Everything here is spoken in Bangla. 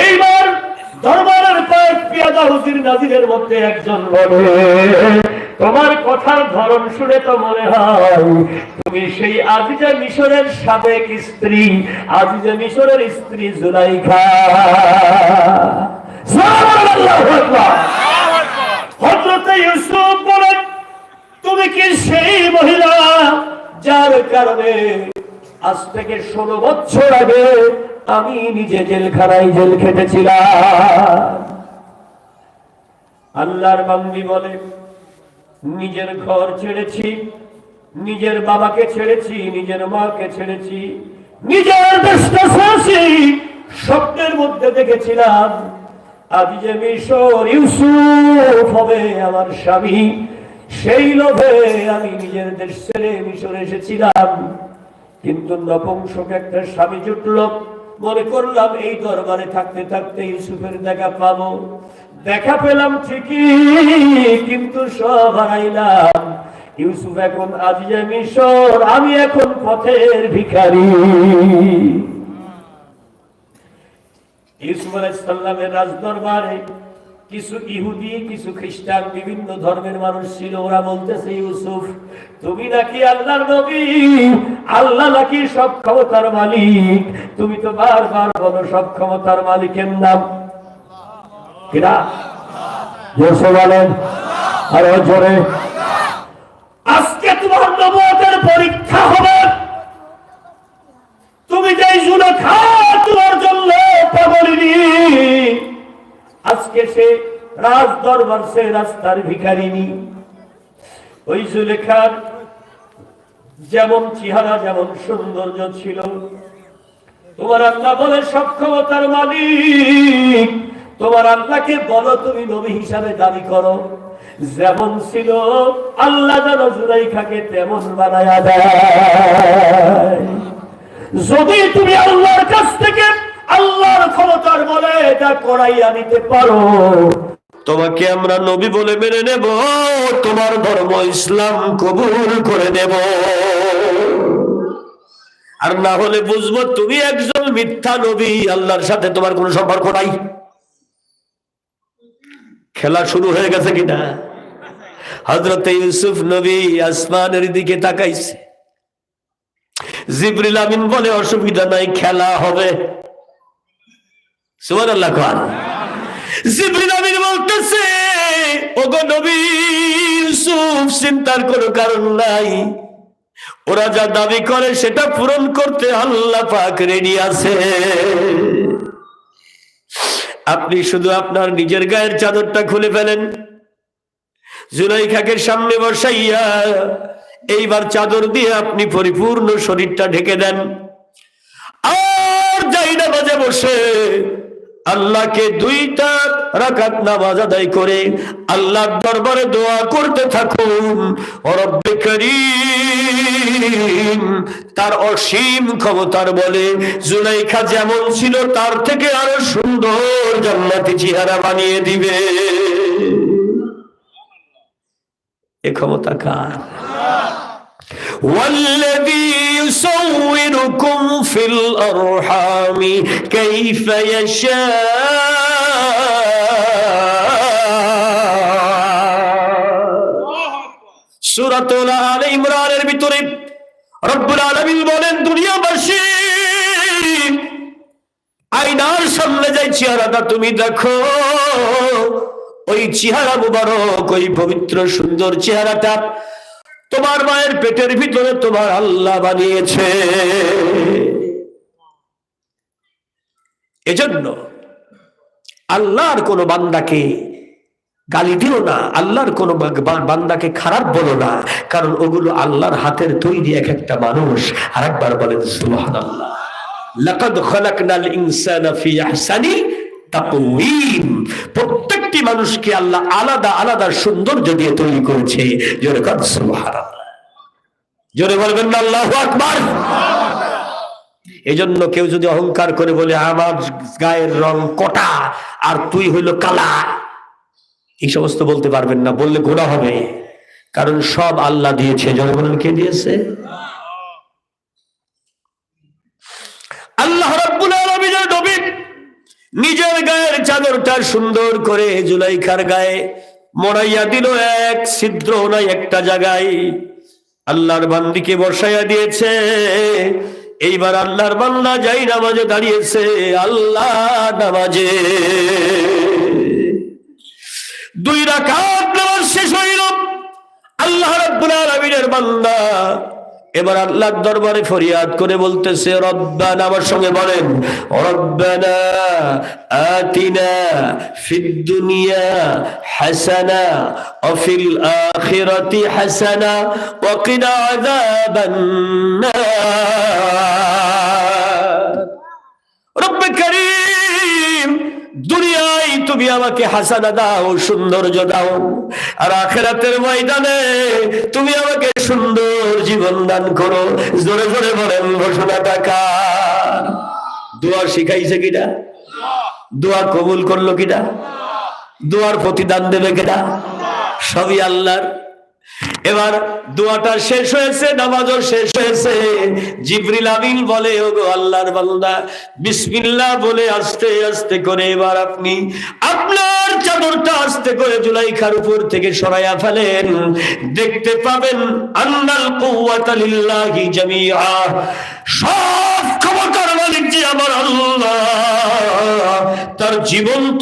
এইবার দরবারের কয়েক পিয়াদা নাজিরের মধ্যে একজন বলে, তোমার কথার ধরন শুনে তো মনে হয় তুমি সেই আজিজা মিশরের সাবেক স্ত্রী, আজিজা মিশরের স্ত্রী জুলাইখা। তুমি কি সেই মহিলা যার কারণে আজ থেকে ষোলো বছর আগে আমি নিজে জেলখানায় জেল খেটেছিলাম। আল্লাহর বান্দি বলে, নিজের ঘর ছেড়েছি, নিজের বাবাকে ছেড়েছি, নিজের মাকে ছেড়েছি, নিজের স্বপ্নের মধ্যে দেখেছিলাম, আজ যে মিশর ইউসুফ হবে আমার স্বামী, সেই লোভে আমি নিজের দেশ ছেড়ে মিশর এসেছিলাম। কিন্তু নপুংসক একটা স্বামী জুটল, মনে করলাম এই দরবারে থাকতে থাকতে ইউসুফের দেখা পাবো। দেখা পেলাম ঠিকই, কিন্তু সব হারাইলাম। ইউসুফ এখন আজিজা মিশর, আমি এখন পথের ভিখারি। ইউসুফ আলাইসাল্লামের রাজদরবারে কিছু ইহুদি, কিছু খ্রিস্টান, বিভিন্ন ধর্মের মানুষ ছিল। ওরা বলতেছে, ইউসুফ, তুমি নাকি আল্লাহর নবী? আল্লাহ নাকি সব ক্ষমতার মালিক? তুমি তো বারবার বলো সব ক্ষমতার মালিকের নাম। কিনা জোসে বলেন। আরও জোরে। আজকে তোমার নবতের পরীক্ষা হবে। তুমি যে জুলেখা তোমার জন্য পাগলিনি আজকে সে রাজ দরবার সে রাস্তার ভিখারিনী ওই জুলেখার যেমন চেহারা, যেমন সৌন্দর্য ছিল। তোমার আল্লাহ বলে সক্ষমতার মালিক। তোমার আল্লাহকে বলো, তুমি নবী হিসাবে দাবি করো। যেমন ছিল, আল্লাহ যেন জুলাইখাকে তেমন বানায়া দেয়। যদি তুমি আল্লাহর কাছ থেকে আল্লাহর ক্ষমতার বলে এটা করাইয়া নিতে পারো তোমাকে আমরা নবী বলে মেনে নেব, তোমার ধর্ম ইসলাম কবুল করে নেব। আর না হলে বুঝব তুমি একজন মিথ্যা নবী, আল্লাহর সাথে তোমার কোনো সম্পর্ক নাই। খেলা শুরু হয়ে গেছে কিনা? হজরত ইউসুফ নবী আসমানের দিকে তাকাইছে। জিবরিল আমিন বলে, অসুবিধা নাই, খেলা হবে। সুমান আল্লাহ খান জিবরিল আমিন বলতেছে নবী ইউসুফ, চিন্তার কোনো কারণ নাই। ওরা যা দাবি করে সেটা পূরণ করতে আল্লাহ পাক রেডি আছে। আপনি শুধু আপনার নিজের গায়ের চাদরটা খুলে ফেলেন। জুলাইখাকে সামনে বসাইয়া এইবার চাদর দিয়ে আপনি পরিপূর্ণ শরীরটা ঢেকে দেন। আর যাই না বাজে বসে আল্লাহকে দুইটা রাকাত নামাজ আদায় করে, আল্লাহর দরবারে দোয়া করতে থাকুন। রব্বে তার অসীম ক্ষমতার বলে জুলাইখা যেমন ছিল, তার থেকে আরও সুন্দর জান্নাতি চেহারা বানিয়ে দিবে। এ ক্ষমতা কার? والذي يصوركم في الأرحام كيف يشاء সুরাতুল আল ইমরানের ভিতরে রব্বুল আলামিন বলেন দুনিয়াবাসী আয়নার সামনে যাই চেহারাটা তুমি দেখো ওই চেহারা মুবারক ওই পবিত্র সুন্দর চেহারাটা তোমার মায়ের পেটের ভিতরে তোমার আল্লাহ বানিয়েছে। এজন্য আল্লাহর কোন বান্দাকে গালি দিও না, আল্লাহর কোন বান্দাকে খারাপ বলো না, কারণ ওগুলো আল্লাহর হাতের তৈরি এক একটা মানুষ। আর একবার বলেন ফি আহসানি তাকওয়িম। প্রত্যেকটি মানুষকে আল্লাহ আলাদা আলাদা সৌন্দর্য দিয়ে তৈরি করেছে। জোরে জোরে বলবেন না, আল্লাহু আকবার। এজন্য কেউ যদি অহংকার করে বলে, আমার গায়ের রং কটা আর তুই হইল কালা, এই সমস্ত বলতে পারবেন না, বললে গোড়া হবে। কারণ সব আল্লাহ দিয়েছে। জনগণ কে দিয়েছে? নিজের গায়ের চাদরটা সুন্দর করে জুলাইখার গায়ে মরাইয়া দিল এক ছিদ্র নাই একটা জায়গায়। আল্লাহর বান্দিকে বসাইয়া দিয়েছে। এইবার আল্লাহর বান্দা যাই নামাজে দাঁড়িয়েছে, আল্লাহ নামাজে। দুই রাকাত নামাজ শেষ হইল। আল্লাহ রাব্বুল আলামিনের বান্দা এবার আল্লাহর দরবারে ফরিয়াদ করে বলতেছে, রব্বানা, আমার সঙ্গে বলেন, রব্বানা আতিনা ফিদ দুনিয়া হাসানা ওয়া ফিল আখিরাতি হাসানা ওয়া কিনা আযাবান নার। তুমি আমাকে হাসানা দাও, সৌন্দর্য দাও। আর আখেরাতের ময়দানে তুমি আমাকে সুন্দর জীবন দান করো। জোরে জোরে বলেন ঘোষণা টাকা। দোয়া শিখাইছে কিনা? দোয়া কবুল করল কিনা? দোয়ার প্রতিদান দেবে কিনা? সবই আল্লাহর। এবার দোয়াটা শেষ হয়েছে, নামাজও শেষ হয়েছে। জিবরিল আমিন বলে, ওগো আল্লাহর বান্দা, বিসমিল্লাহ বলে আস্তে আস্তে করে এবার আপনি আপনার চাদরটা আস্তে করে জুলাইখার উপর থেকে সরাইয়া ফেলেন। দেখতে পাবেন, আন্নাল কুওয়াতা লিল্লাহি জামিআ। সব ক্ষমতার মালিক যে আমার আল্লাহ। তার জীবন্ত